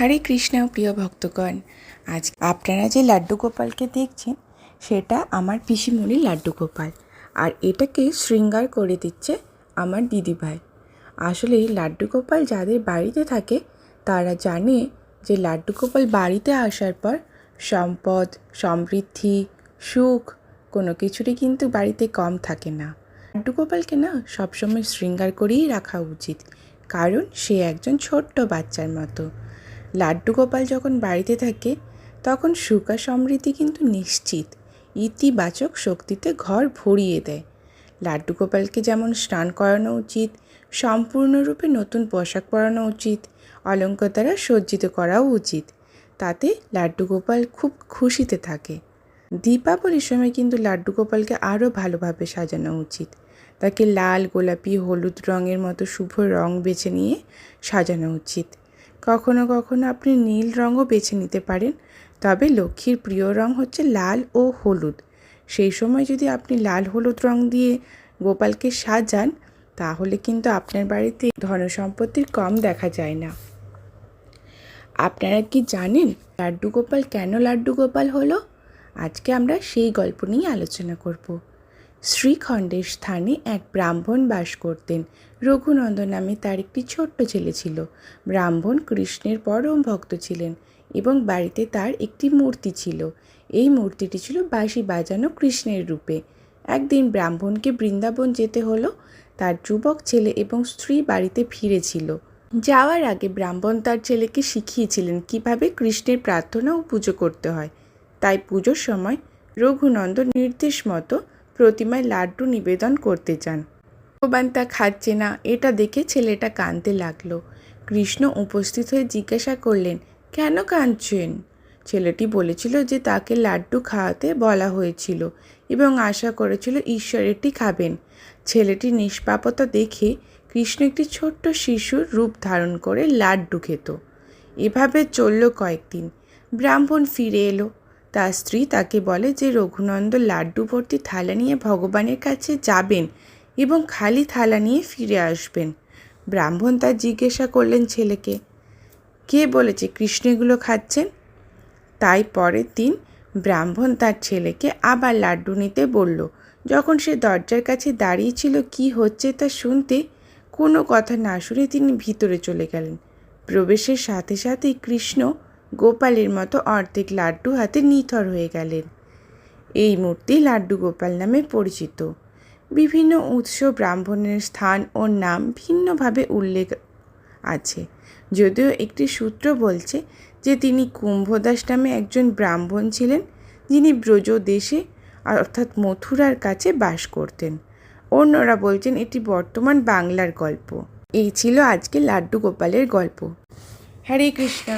হরে কৃষ্ণ, প্রিয় ভক্তগণ। আজ আপনারা যে লাড্ডু গোপালকে দেখছেন, সেটা আমার পিসিমণির লাড্ডু গোপাল। আর এটাকে শৃঙ্গার করে দিচ্ছে আমার দিদিভাই। আসলে লাড্ডু গোপাল যাদের বাড়িতে থাকে, তারা জানে যে লাড্ডু গোপাল বাড়িতে আসার পর সম্পদ, সমৃদ্ধি, সুখ, কোনো কিছুরই কিন্তু বাড়িতে কম থাকে না। লাড্ডু গোপালকে না সবসময় শৃঙ্গার করেই রাখা উচিত। কারণ সে একজন ছোট্ট বাচ্চার মতো। লাড্ডু গোপাল যখন বাড়িতে থাকে, তখন সুখ সমৃদ্ধি কিন্তু নিশ্চিত। ইতিবাচক শক্তিতে ঘর ভরিয়ে দেয়। লাড্ডু গোপালকে যেমন স্নান করানো উচিত, সম্পূর্ণরূপে নতুন পোশাক পরানো উচিত, অলঙ্কার দ্বারা সজ্জিত করাও উচিত, তাতে লাড্ডু গোপাল খুব খুশিতে থাকে। দীপাবলির সময় কিন্তু লাড্ডু গোপালকে আরও ভালোভাবে সাজানো উচিত। তাকে লাল, গোলাপি, হলুদ রঙের মতো শুভ রং বেছে নিয়ে সাজানো উচিত। কখনো কখনো আপনি নীল রঙও বেছে নিতে পারেন, তবে লক্ষ্মীর প্রিয় রং হচ্ছে লাল ও হলুদ। সেই সময় যদি আপনি লাল হলুদ রং দিয়ে গোপালকে সাজান, তাহলে কিন্তু আপনার বাড়িতে ধন সম্পত্তির কম দেখা যায় না। আপনারা কি জানেন লাড্ডু গোপাল কেন লাড্ডু গোপাল হলো? আজকে আমরা সেই গল্প নিয়ে আলোচনা করব। শ্রীখণ্ডের স্থানে এক ব্রাহ্মণ বাস করতেন। রঘুনন্দন নামে তার একটি ছোট্ট ছেলে ছিল। ব্রাহ্মণ কৃষ্ণের পরম ভক্ত ছিলেন এবং বাড়িতে তার একটি মূর্তি ছিল। এই মূর্তিটি ছিল বাঁশি বাজানো কৃষ্ণের রূপে। একদিন ব্রাহ্মণকে বৃন্দাবন যেতে হলো। তার যুবক ছেলে এবং স্ত্রী বাড়িতে ফিরেছিল যাওয়ার আগে ব্রাহ্মণ তার ছেলেকে শিখিয়েছিলেন কীভাবে কৃষ্ণের প্রার্থনা ও পুজো করতে হয়। তাই পুজোর সময় রঘুনন্দ নির্দেশ মতো প্রতিমায় লাড্ডু নিবেদন করতে চান। ভগবান তা খাচ্ছে না, এটা দেখে ছেলেটা কাঁদতে লাগল। কৃষ্ণ উপস্থিত হয়ে জিজ্ঞাসা করলেন, কেন কাঁদছেন? ছেলেটি বলেছিল যে তাকে লাড্ডু খাওয়াতে বলা হয়েছিল এবং আশা করেছিল ঈশ্বর এটি খাবেন। ছেলেটির নিষ্পাপতা দেখে কৃষ্ণ একটি ছোট্ট শিশুর রূপ ধারণ করে লাড্ডু খেত। এভাবে চলল কয়েকদিন। ব্রাহ্মণ ফিরে এলো। তার স্ত্রী তাকে বলে যে, রঘুনন্দ লাড্ডু ভর্তি থালা নিয়ে ভগবানের কাছে যাবেন এবং খালি থালা নিয়ে ফিরে আসবেন। ব্রাহ্মণ তার জিজ্ঞাসা করলেন ছেলেকে, কে বলেছে কৃষ্ণ এগুলো খাচ্ছেন? তাই পরের দিন ব্রাহ্মণ তার ছেলেকে আবার লাড্ডু নিতে বলল। যখন সে দরজার কাছে দাঁড়িয়েছিল, কি হচ্ছে তা শুনতে? কোনো কথা না শুনে তিনি ভিতরে চলে গেলেন। প্রবেশের সাথে সাথেই কৃষ্ণ গোপালের মতো অর্ধেক লাড্ডু হাতে নিথর হয়ে গেলেন। এই মূর্তি লাড্ডু গোপাল নামে পরিচিত। বিভিন্ন উৎস, ব্রাহ্মণের স্থান ও নাম ভিন্নভাবে উল্লেখ আছে। যদিও একটি সূত্র বলছে যে তিনি কুম্ভদাস নামে একজন ব্রাহ্মণ ছিলেন, যিনি ব্রজ দেশে অর্থাৎ মথুরার কাছে বাস করতেন। অন্যরা বলছেন এটি বর্তমান বাংলার গল্প। এই ছিল আজকে লাড্ডু গোপালের গল্প। হরে কৃষ্ণ।